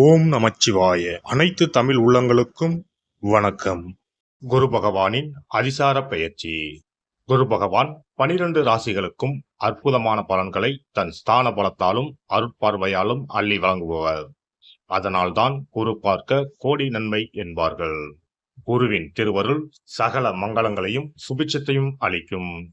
ஓம் நமச்சிவாய. அனைத்து தமிழ் உள்ளங்களுக்கும் வணக்கம். குரு பகவானின் அதிசார பயிற்சி குரு பகவான் பனிரெண்டு ராசிகளுக்கும் அற்புதமான பலன்களை தன் ஸ்தான பலத்தாலும் அருட்பார்வையாலும் அள்ளி வழங்குபவர். அதனால்தான் குரு பார்க்க கோடி நன்மை என்பார்கள். குருவின் திருவருள் சகல மங்களங்களையும் சுபிட்சத்தையும் அளிக்கும்.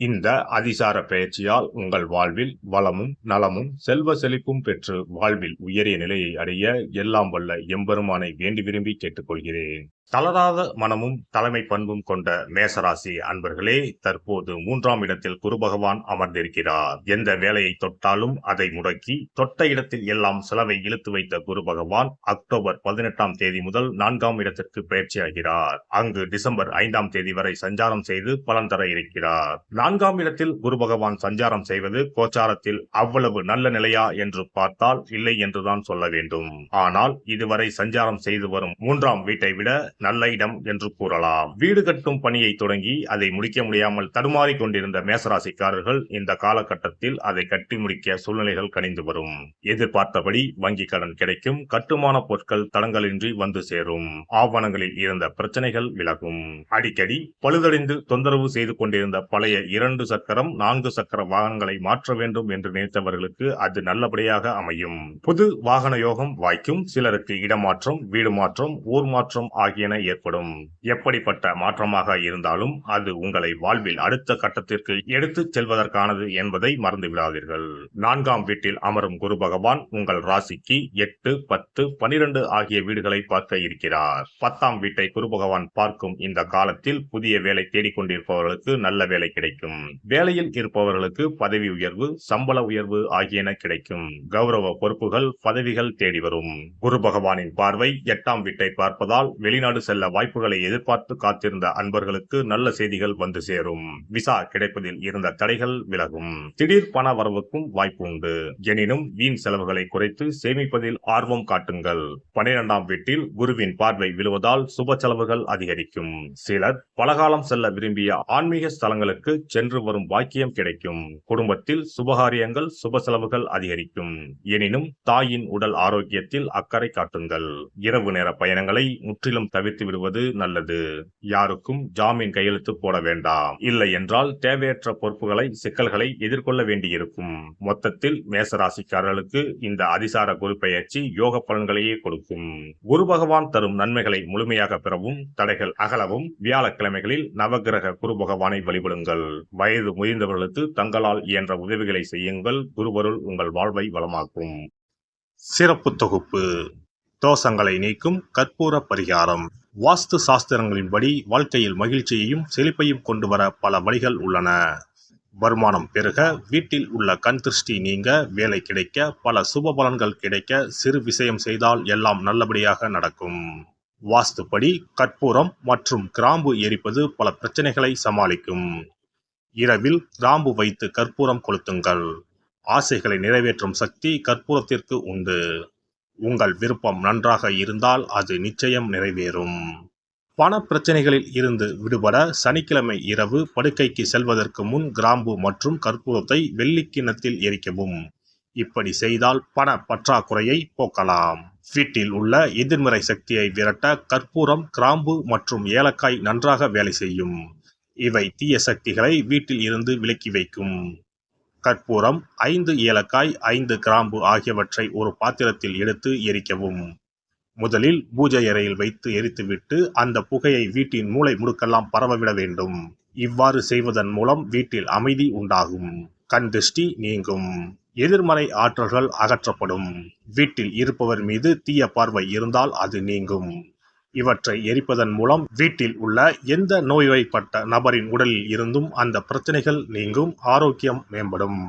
இந்த அதிசார பயிற்சியால் உங்கள் வாழ்வில் வளமும் நலமும் செல்வ செழிப்பும் பெற்று வாழ்வில் உயரிய நிலையை அடைய எல்லாம் வல்ல எம்பெருமானை வேண்டி விரும்பி கேட்டுக்கொள்கிறேன். தளராத மனமும் தலைமை பண்பும் கொண்ட மேசராசி அன்பர்களே தற்போது மூன்றாம் இடத்தில் குரு பகவான் அமர்ந்திருக்கிறார். எந்த வேலையை தொட்டாலும் அதை முடக்கி தொட்ட இடத்தில் எல்லாம் செலவை இழுத்து வைத்த குரு பகவான் அக்டோபர் பதினெட்டாம் தேதி முதல் நான்காம் இடத்திற்கு பயிற்சியாகிறார். அங்கு டிசம்பர் ஐந்தாம் தேதி வரை சஞ்சாரம் செய்து பலன் தர இருக்கிறார். நான்காம் இடத்தில் குரு பகவான் சஞ்சாரம் செய்வது கோச்சாரத்தில் அவ்வளவு நல்ல நிலையா என்று பார்த்தால் இல்லை என்றுதான் சொல்ல வேண்டும். ஆனால் இதுவரை சஞ்சாரம் செய்து வரும் மூன்றாம் வீட்டை விட நல்ல இடம் என்று கூறலாம். வீடு கட்டும் பணியை தொடங்கி அதை முடிக்க முடியாமல் தடுமாறி கொண்டிருந்த மேசராசிக்காரர்கள் இந்த காலகட்டத்தில் அதை கட்டி முடிக்க சூழ்நிலைகள் கணிந்து வரும். எதிர்பார்த்தபடி வங்கி கடன் கிடைக்கும் கட்டுமான பொருட்கள் தடங்களின்றி வந்து சேரும். ஆவணங்களில் இருந்த பிரச்சனைகள் விலகும். அடிக்கடி பழுதடைந்து தொந்தரவு செய்து கொண்டிருந்த பழைய இரண்டு சக்கரம் நான்கு சக்கர வாகனங்களை மாற்ற வேண்டும் என்று நினைத்தவர்களுக்கு அது நல்லபடியாக அமையும். புது வாகன யோகம் வாய்க்கும் சிலருக்கு இடமாற்றம் வீடு மாற்றம் ஊர் மாற்றம் ஆகிய ஆகியன ஏற்படும். எப்படிப்பட்ட மாற்றமாக இருந்தாலும் அது உங்களை வாழ்வில் அடுத்த கட்டத்திற்கு எடுத்துச் செல்வதற்கானது என்பதை மறந்துவிடாதீர்கள். நான்காம் வீட்டில் அமரும் குரு பகவான் உங்கள் ராசிக்கு எட்டு பத்து பனிரெண்டு ஆகிய வீடுகளை பார்க்க இருக்கிறார். பத்தாம் வீட்டை குரு பகவான் பார்க்கும் இந்த காலத்தில் புதிய வேலை தேடிக்கொண்டிருப்பவர்களுக்கு நல்ல வேலை கிடைக்கும். வேலையில் இருப்பவர்களுக்கு பதவி உயர்வு சம்பள உயர்வு ஆகியன கிடைக்கும். கௌரவ பொறுப்புகள் பதவிகள் தேடி வரும். குரு பகவானின் பார்வை எட்டாம் வீட்டை பார்ப்பதால் வெளிநாடு செல்ல வாய்ப்புகளை எதிர்பார்த்து காத்திருந்த அன்பர்களுக்கு நல்ல செய்திகள் வந்து சேரும். விசா கிடைப்பதில் இருந்த தடைகள் விலகும். திடீர் பண வரவுக்கும் வாய்ப்பு உண்டு. எனினும் வீண் செலவுகளை குறைத்து சேமிப்பதில் ஆர்வம் காட்டுங்கள். பனிரெண்டாம் வீட்டில் குருவின் பார்வை விழுவதால் சுப செலவுகள் அதிகரிக்கும். சிலர் பலகாலம் செல்ல விரும்பிய ஆன்மீக ஸ்தலங்களுக்கு சென்று வரும் பாக்கியம் கிடைக்கும். குடும்பத்தில் சுபகாரியங்கள் சுப செலவுகள் அதிகரிக்கும். எனினும் தாயின் உடல் ஆரோக்கியத்தில் அக்கறை காட்டுங்கள். இரவு நேர பயணங்களை முற்றிலும் தவிர்த்து விடுவது நல்லது. யாருக்கும் ஜாமீன் கையெழுத்து போட வேண்டாம். இல்லை என்றால் தேவையற்ற பொறுப்புகளை சிக்கல்களை எதிர்கொள்ள வேண்டியிருக்கும். மொத்தத்தில் மேசராசிக்காரர்களுக்கு இந்த அதிசார குரு பெயர்ச்சி யோக பலன்களையே கொடுக்கும். குரு பகவான் தரும் நன்மைகளை முழுமையாக பெறவும் தடைகள் அகலவும் வியாழக்கிழமைகளில் நவகிரக குரு பகவானை வழிபடுங்கள். வயது முதிர்ந்தவர்களுக்கு தங்களால் இயன்ற உதவிகளை செய்யுங்கள். குருவருள் உங்கள் வாழ்வை வளமாக்கும். சிறப்பு தொகுப்பு. தோஷங்களை நீக்கும் கற்பூர பரிகாரம். வாஸ்து சாஸ்திரங்களின்படி வாழ்க்கையில் மகிழ்ச்சியையும் செழிப்பையும் கொண்டு வர பல வழிகள் உள்ளன. வருமானம் பெருக வீட்டில் உள்ள கண் திருஷ்டி நீங்க வேலை கிடைக்க பல சுப பலன்கள் கிடைக்க சிறு விஷயம் செய்தால் எல்லாம் நல்லபடியாக நடக்கும். வாஸ்துப்படி கற்பூரம் மற்றும் கிராம்பு எரிப்பது பல பிரச்சனைகளை சமாளிக்கும். இரவில் கிராம்பு வைத்து கற்பூரம் கொளுத்துங்கள். ஆசைகளை நிறைவேற்றும் சக்தி கற்பூரத்திற்கு உண்டு. உங்கள் விருப்பம் நன்றாக இருந்தால் அது நிச்சயம் நிறைவேறும். பண பிரச்சனைகளில் இருந்து விடுபட சனிக்கிழமை இரவு படுக்கைக்கு செல்வதற்கு முன் கிராம்பு மற்றும் கற்பூரத்தை வெள்ளிக்கிணத்தில் எரிக்கவும். இப்படி செய்தால் பண பற்றாக்குறையை போக்கலாம். வீட்டில் உள்ள எதிர்மறை சக்தியை விரட்ட கற்பூரம் கிராம்பு மற்றும் ஏலக்காய் நன்றாக வேலை செய்யும். இவை தீய சக்திகளை வீட்டில் இருந்து விலக்கி வைக்கும். கற்பூரம் ஐந்து ஏலக்காய் ஐந்து கிராம்பு ஆகியவற்றை ஒரு பாத்திரத்தில் எடுத்து எரிக்கவும். முதலில் பூஜை அறையில் வைத்து எரித்துவிட்டு அந்த புகையை வீட்டின் மூளை முடுக்கெல்லாம் பரவவிட வேண்டும். இவ்வாறு செய்வதன் மூலம் வீட்டில் அமைதி உண்டாகும். கண் திருஷ்டி நீங்கும். எதிர்மறை ஆற்றல்கள் அகற்றப்படும். வீட்டில் இருப்பவர் மீது தீய பார்வை இருந்தால் அது நீங்கும். இவற்றை எரிப்பதன் மூலம் வீட்டில் உள்ள எந்த நோய்வாய்ப்பட்ட நபரின் உடலில் இருந்தும் அந்த பிரச்சனைகள் நீங்கும் ஆரோக்கியம் மேம்படும்.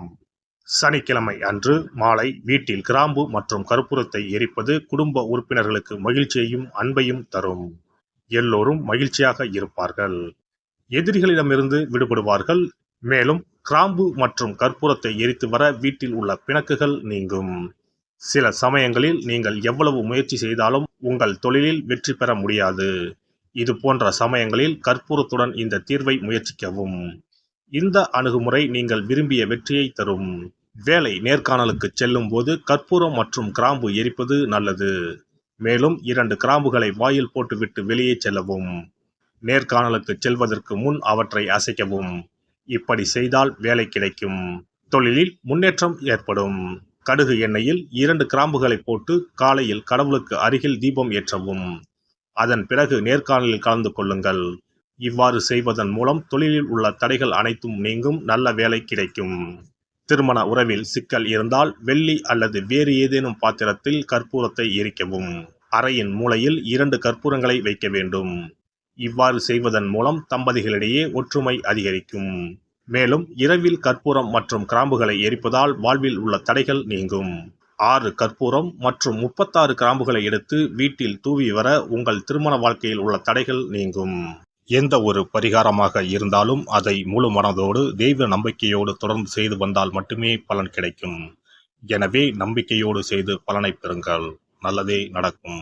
சனிக்கிழமை அன்று மாலை வீட்டில் கிராம்பு மற்றும் கற்பூரத்தை எரிப்பது குடும்ப உறுப்பினர்களுக்கு மகிழ்ச்சியையும் அன்பையும் தரும். எல்லோரும் மகிழ்ச்சியாக இருப்பார்கள். எதிரிகளிடமிருந்து விடுபடுவார்கள். மேலும் கிராம்பு மற்றும் கற்பூரத்தை எரித்து வர வீட்டில் உள்ள பிணக்குகள் நீங்கும். சில சமயங்களில் நீங்கள் எவ்வளவு முயற்சி செய்தாலும் உங்கள் தொழிலில் வெற்றி பெற முடியாது. இது போன்ற சமயங்களில் கற்பூரத்துடன் இந்த தீர்வை முயற்சிக்கவும். இந்த அணுகுமுறை நீங்கள் விரும்பிய வெற்றியை தரும். வேலை நேர்காணலுக்கு செல்லும் போது கற்பூரம் மற்றும் கிராம்பு எரிப்பது நல்லது. மேலும் இரண்டு கிராம்புகளை வாயில் போட்டுவிட்டு வெளியே செல்லவும். நேர்காணலுக்கு செல்வதற்கு முன் அவற்றை அசைக்கவும். இப்படி செய்தால் வேலை கிடைக்கும். தொழிலில் முன்னேற்றம் ஏற்படும். கடுகு எண்ணெயில் இரண்டு கிராம்புகளை போட்டு காலையில் கடவுளுக்கு அருகில் தீபம் ஏற்றவும். அதன் பிறகு நேர்காணலில் கலந்து கொள்ளுங்கள். இவ்வாறு செய்வதன் மூலம் தொழிலில் உள்ள தடைகள் அனைத்தும் நீங்கும் நல்ல வேலை கிடைக்கும். திருமண உறவில் சிக்கல் இருந்தால் வெள்ளி அல்லது வேறு ஏதேனும் பாத்திரத்தில் கற்பூரத்தை எரிக்கவும். அறையின் மூலையில் இரண்டு கற்பூரங்களை வைக்க வேண்டும். இவ்வாறு செய்வதன் மூலம் தம்பதிகளிடையே ஒற்றுமை அதிகரிக்கும். மேலும் இரவில் கற்பூரம் மற்றும் கிராம்புகளை எரிப்பதால் வாழ்வில் உள்ள தடைகள் நீங்கும். ஆறு கற்பூரம் மற்றும் முப்பத்தாறு கிராம்புகளை எடுத்து வீட்டில் தூவி வர உங்கள் திருமண வாழ்க்கையில் உள்ள தடைகள் நீங்கும். எந்த ஒரு பரிகாரமாக இருந்தாலும் அதை முழு மனதோடு தெய்வ நம்பிக்கையோடு தொடர்ந்து செய்து வந்தால் மட்டுமே பலன் கிடைக்கும். எனவே நம்பிக்கையோடு செய்து பலனை பெறுங்கள். நல்லதே நடக்கும்.